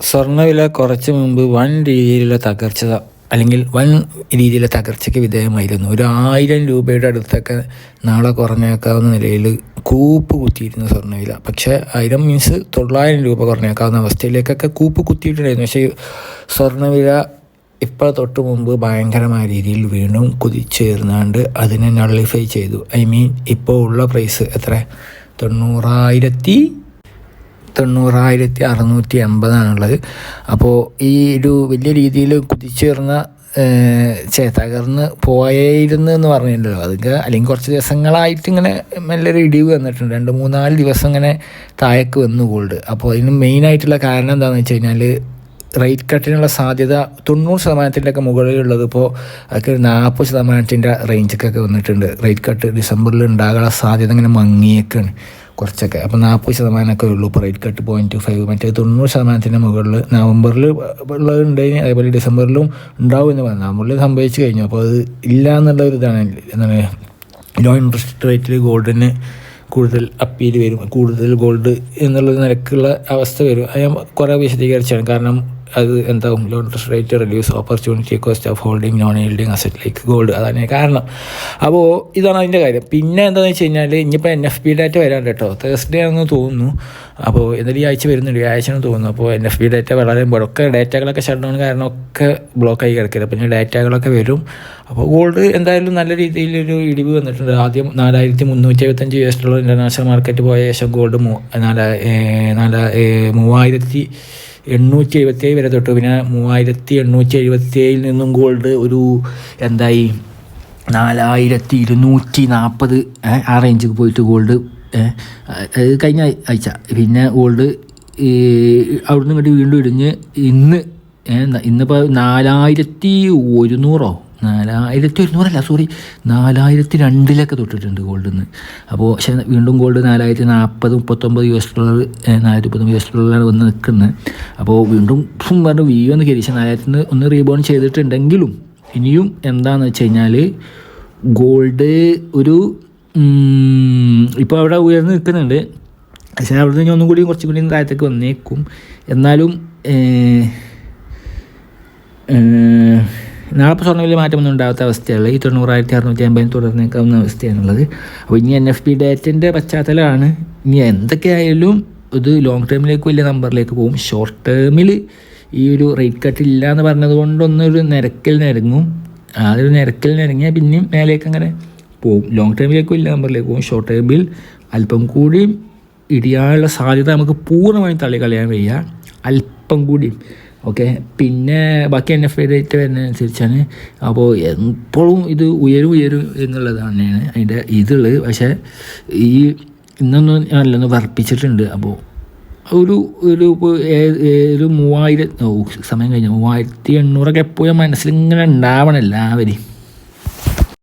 സ്വർണവില കുറച്ച് മുമ്പ് വൻ രീതിയിലുള്ള തകർച്ച അല്ലെങ്കിൽ വൻ രീതിയിലെ തകർച്ചയ്ക്ക് വിധേയമായിരുന്നു. ഒരു ആയിരം രൂപയുടെ അടുത്തൊക്കെ നാളെ കുറഞ്ഞേക്കാവുന്ന നിലയിൽ കൂപ്പ് കുത്തിയിരുന്നു സ്വർണവില പക്ഷേ ആയിരം മീൻസ് തൊള്ളായിരം രൂപ കുറഞ്ഞേക്കാവുന്ന അവസ്ഥയിലേക്കൊക്കെ കൂപ്പ് കുത്തിയിട്ടുണ്ടായിരുന്നു. പക്ഷേ സ്വർണവില ഇപ്പോൾ തൊട്ട് മുമ്പ് ഭയങ്കരമായ രീതിയിൽ വീണ്ടും കുതിച്ചേർന്നാണ്ട് അതിനെ നള്ളിഫൈ ചെയ്തു. ഐ മീൻ ഇപ്പോൾ ഉള്ള പ്രൈസ് എത്ര? തൊണ്ണൂറായിരത്തി തൊണ്ണൂറായിരത്തി അറുന്നൂറ്റി എൺപതാണുള്ളത് അപ്പോൾ ഈ ഒരു വലിയ രീതിയിൽ കുതിച്ചുയർന്ന തകർന്ന് പോയായിരുന്നു എന്ന് പറഞ്ഞിട്ടുണ്ടല്ലോ. അതൊക്കെ അല്ലെങ്കിൽ കുറച്ച് ദിവസങ്ങളായിട്ട് ഇങ്ങനെ നല്ലൊരു ഇടിവ് വന്നിട്ടുണ്ട്. രണ്ട് മൂന്നാൽ ദിവസം ഇങ്ങനെ താഴേക്ക് വന്നു ഗോൾഡ് അപ്പോൾ അതിന് മെയിനായിട്ടുള്ള കാരണം എന്താണെന്ന് വെച്ച് കഴിഞ്ഞാൽ റേറ്റ് കട്ടിനുള്ള സാധ്യത തൊണ്ണൂറ് ശതമാനത്തിന്റെയൊക്കെ മുകളിലുള്ളത് ഇപ്പോൾ അതൊക്കെ ഒരു നാൽപ്പത് ശതമാനത്തിന്റെ റേഞ്ചൊക്കെ വന്നിട്ടുണ്ട്. റേറ്റ് കട്ട് ഡിസംബറിൽ ഉണ്ടാകാനുള്ള സാധ്യത ഇങ്ങനെ മങ്ങിയേക്കാണ്. കുറച്ചൊക്കെ. അപ്പോൾ നാൽപ്പത് ശതമാനമൊക്കെ ഉള്ളൂ. ഇപ്പോൾ റേറ്റ് കട്ട് പോയിന്റ് ഫൈവ് മറ്റേ തൊണ്ണൂറ് ശതമാനത്തിന്റെ മുകളിൽ നവംബറിൽ ഉള്ളത് ഉണ്ടായി അതേപോലെ ഡിസംബറിലും ഉണ്ടാവും എന്ന് പറഞ്ഞു. നവംബറിൽ സംഭവിച്ചു കഴിഞ്ഞു. അപ്പോൾ അത് ഇല്ല എന്നുള്ള ഒരു ഇതാണ്. എന്താണ്? ലോ ഇൻട്രസ്റ്റ് റേറ്റിൽ ഗോൾഡിന് കൂടുതൽ അപ്പീൽ വരും. കൂടുതൽ ഗോൾഡ് എന്നുള്ള നിരക്കുള്ള അവസ്ഥ വരും. അത് ഞാൻ കുറേ വിശദീകരിച്ചാണ് കാരണം അത് എന്താവും? Loan interest rate reduce opportunity cost of holding non holding asset like gold അതാണ് കാരണം. അപ്പോൾ ഇതാണ് അതിന്റെ കാര്യം. പിന്നെ എന്താണെന്ന് വെച്ച് കഴിഞ്ഞാൽ ഇനിയിപ്പോൾ എൻ എഫ് ബി ഡാറ്റ വരാണ്ട് കേട്ടോ. തേഴ്സ്ഡേ ആണെന്ന് തോന്നുന്നു. അപ്പോൾ എന്തായാലും ഈ ആഴ്ച വരുന്നുണ്ട്. ഈ ആഴ്ച തോന്നുന്നു. അപ്പോൾ എൻ എഫ് ബി ഡാറ്റ വളരെ ഒക്കെ ഡാറ്റകളൊക്കെ ഷട്ട് ഡൗൺ കാരണം ഒക്കെ ബ്ലോക്ക് ആയി കിടക്കില്ല അപ്പോൾ ഇനി ഡാറ്റകളൊക്കെ വരും. അപ്പോൾ ഗോൾഡ് എന്തായാലും നല്ല രീതിയിലൊരു ഇടിവ് വന്നിട്ടുണ്ട്. ആദ്യം നാലായിരത്തി മുന്നൂറ്റി എഴുപത്തഞ്ച് U S dollar international market പോയ ശേഷം ഗോൾഡ് മൂ നാല നാല മൂവായിരത്തി എണ്ണൂറ്റി എഴുപത്തി ഏഴ് വരെ തൊട്ട്. പിന്നെ മൂവായിരത്തി എണ്ണൂറ്റി എഴുപത്തി ഏഴിൽ നിന്നും ഗോൾഡ് ഒരു എന്തായി? നാലായിരത്തി ഇരുന്നൂറ്റി നാൽപ്പത് ആ റേഞ്ചിൽ പോയിട്ട് ഗോൾഡ് കഴിഞ്ഞ ആഴ്ച. പിന്നെ ഗോൾഡ് അവിടുന്ന് ഇങ്ങോട്ട് വീണ്ടും ഇടിഞ്ഞ് ഇന്ന് ഇന്നിപ്പോൾ നാലായിരത്തി ഒരുന്നൂറോ നാലായിരത്തി ഒരുന്നൂറല്ല സോറി നാലായിരത്തി രണ്ടിലൊക്കെ തൊട്ടിട്ടുണ്ട് ഗോൾഡിൽ നിന്ന് അപ്പോൾ പക്ഷേ വീണ്ടും ഗോൾഡ് നാലായിരത്തി നാൽപ്പത് മുപ്പത്തൊമ്പത് യു എസ് ഡോളർ നാലായിരത്തി മുപ്പത്തൊമ്പത് യു എസ് ഡോളറാണ് വന്ന് നിൽക്കുന്നത് അപ്പോൾ വീണ്ടും പറഞ്ഞു വി ഒന്ന് കയറി. പക്ഷേ നാലായിരത്തി ഒന്ന് റീബോൺ ചെയ്തിട്ടുണ്ടെങ്കിലും ഇനിയും എന്താണെന്ന് വെച്ച് കഴിഞ്ഞാൽ ഗോൾഡ് ഒരു ഇപ്പോൾ അവിടെ ഉയർന്ന് നിൽക്കുന്നുണ്ട്. പക്ഷേ അവിടെ നിന്ന് ഒന്നും കൂടി കുറച്ചും കൂടി താഴത്തേക്ക് വന്നേക്കും. എന്നാലും നാളെ ഇപ്പോൾ സ്വർണവില മാറ്റമൊന്നും ഉണ്ടാകാത്ത അവസ്ഥയുള്ളത് ഈ തൊണ്ണൂറായിരത്തി അറുന്നൂറ്റി അമ്പതിന് തുടർന്നേക്കാവുന്ന അവസ്ഥയാണുള്ളത്. അപ്പോൾ ഇനി എൻ എഫ് പി ഡേറ്റിന്റെ പശ്ചാത്തലമാണ്. ഇനി എന്തൊക്കെയായാലും ഇത് ലോങ് ടേമിലേക്ക് വലിയ നമ്പറിലേക്ക് പോകും. ഷോർട്ട് ടേമിൽ ഈ ഒരു റേറ്റ് കട്ട് ഇല്ല എന്ന് പറഞ്ഞത് കൊണ്ടൊന്നൊരു നിരക്കിൽ നിരങ്ങും. ആ ഒരു നിരക്കൽ നിരങ്ങിയാൽ പിന്നെയും മേലേക്ക് അങ്ങനെ പോകും. ലോങ് ടേമിലേക്ക് വലിയ നമ്പറിലേക്ക് പോകും. ഷോർട്ട് ടേമിൽ അല്പം കൂടിയും ഇടിയാനുള്ള സാധ്യത നമുക്ക് പൂർണമായും തള്ളിക്കളയാൻ വയ്യ. അല്പം കൂടി ഓക്കെ? പിന്നെ ബാക്കി എൻ എഫ് റേറ്റ് വരുന്നതനുസരിച്ചാണ് അപ്പോൾ എപ്പോഴും ഇത് ഉയരും ഉയരും എന്നുള്ളതാണ് അതിന്റെ ഇതുള്ളത്. പക്ഷേ ഈ ഇന്നൊന്നും നല്ലൊന്ന് വർപ്പിച്ചിട്ടുണ്ട് അപ്പോൾ ഒരു ഒരു ഒരു മൂവായിരം സമയം കഴിഞ്ഞു. മൂവായിരത്തി എണ്ണൂറൊക്കെ എപ്പോഴും മനസ്സിലിങ്ങനെ ഉണ്ടാവണം എല്ലാവരെയും.